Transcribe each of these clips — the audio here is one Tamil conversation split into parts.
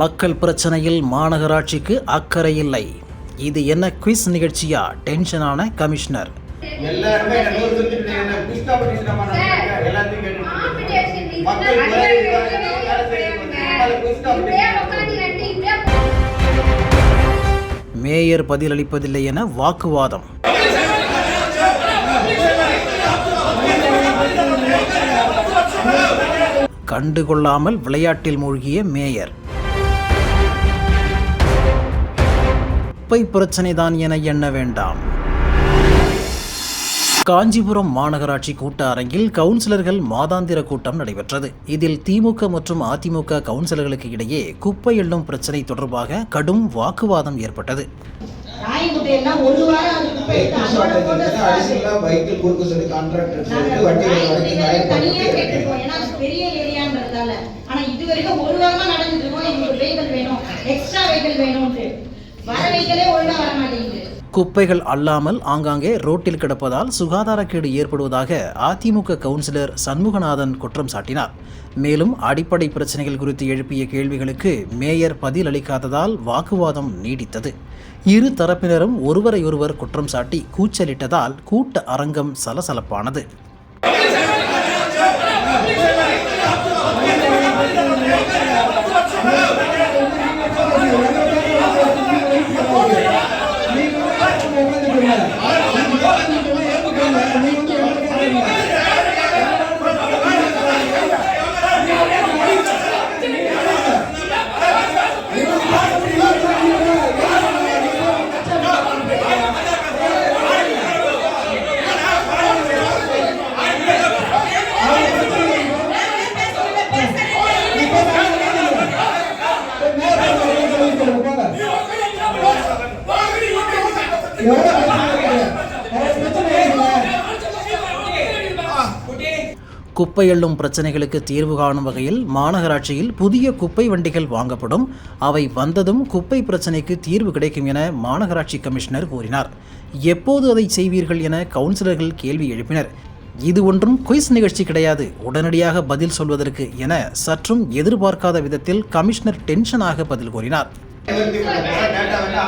மக்கள் பிரச்சனையில் மாநகராட்சிக்கு அக்கறை இல்லை. இது என்ன குவிஸ் நிகழ்ச்சியா? டென்ஷனான கமிஷனர் மேயர் பதிலளிப்பதில்லை என வாக்குவாதம். கண்டுகொள்ளாமல் விளையாட்டில் மூழ்கிய மேயர். குப்பை பிரச்சனைதான் என எண்ண வேண்டாம். காஞ்சிபுரம் மாநகராட்சி கூட்ட அரங்கில் கவுன்சிலர்கள் மாதாந்திர கூட்டம் நடைபெற்றது. இதில் திமுக மற்றும் அதிமுக கவுன்சிலர்களுக்கு இடையே குப்பை எள்ளும் பிரச்சனை தொடர்பாக கடும் வாக்குவாதம் ஏற்பட்டது. ஆனா இது வரைக்கும் ஒரு வாரமா நடந்துட்டு இருக்கோம். எங்களுக்கு வேணும். எக்ஸ்ட்ரா குப்பைகள் அல்லாமல் ஆங்காங்கே ரோட்டில் கிடப்பதால் சுகாதாரக்கேடு ஏற்படுவதாக அதிமுக கவுன்சிலர் சண்முகநாதன் குற்றம் சாட்டினார். மேலும் அடிப்படை பிரச்சனைகள் குறித்து எழுப்பிய கேள்விகளுக்கு மேயர் பதில் அளிக்காததால் வாக்குவாதம் நீடித்தது. இரு தரப்பினரும் ஒருவரையொருவர் குற்றம் சாட்டி கூச்சலிட்டதால் கூட்ட அரங்கம் சலசலப்பானது. முடியாது குப்பை எள்ளும் பிரச்சனைகளுக்கு தீர்வு காணும் வகையில் மாநகராட்சியில் புதிய குப்பை வண்டிகள் வாங்கப்படும். அவை வந்ததும் குப்பை பிரச்சனைக்கு தீர்வு கிடைக்கும் என மாநகராட்சி கமிஷனர் கூறினார். எப்போது அதை செய்வீர்கள் என கவுன்சிலர்கள் கேள்வி எழுப்பினர். இது ஒன்றும் குயிஸ் நிகழ்ச்சி கிடையாது. உடனடியாக பதில் சொல்வதற்கு என சற்றும் எதிர்பார்க்காத விதத்தில் கமிஷனர் டென்ஷனாக பதில் கூறினார்.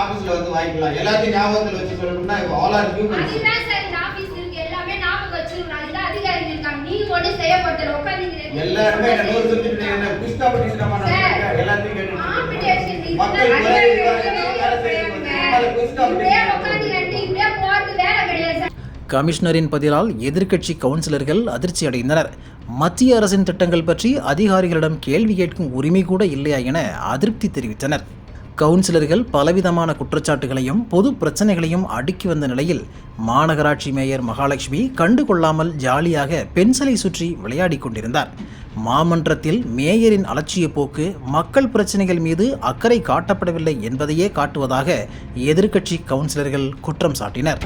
ஆபீஸ்ல வந்து வாங்கிக்கலாம். எல்லாத்தையும் ஞாபகத்துல வச்சு சொல்லணும்னா ஆல் ஆர் ஹியூமன்ஸ் அதுதான் சார் இந்த ஆபீஸ் இருக்கு. எல்லாமே ஞாபகம் வச்சிருக்கணும் அதுதான் அதிகாரிகள் இருக்காங்க. நீங்க ஒண்ணு செய்யப்பட்டது உட்காந்து எல்லாருமே என்ன நூறு சுத்திட்டு என்ன புஷ் காம்படிஷன் நம்ம நடத்துறாங்க எல்லாத்தையும் மக்கள் வேலை செய்யணும். கமிஷனரின் பதிலால் எதிர்க்கட்சி கவுன்சிலர்கள் அதிர்ச்சி அடைந்தனர். மத்திய அரசின் திட்டங்கள் பற்றி அதிகாரிகளிடம் கேள்வி கேட்கும் உரிமை கூட இல்லையா என அதிருப்தி தெரிவித்தனர். கவுன்சிலர்கள் பலவிதமான குற்றச்சாட்டுகளையும் பொது பிரச்சனைகளையும் அடுக்கி வந்த நிலையில் மாநகராட்சி மேயர் மகாலட்சுமி கண்டுகொள்ளாமல் ஜாலியாக பென்சிலை சுற்றி விளையாடிக் கொண்டிருந்தார். மாமன்றத்தில் மேயரின் அலட்சிய போக்கு மக்கள் பிரச்சனைகள் மீது அக்கறை காட்டப்படவில்லை என்பதையே காட்டுவதாக எதிர்க்கட்சி கவுன்சிலர்கள் குற்றம் சாட்டினர்.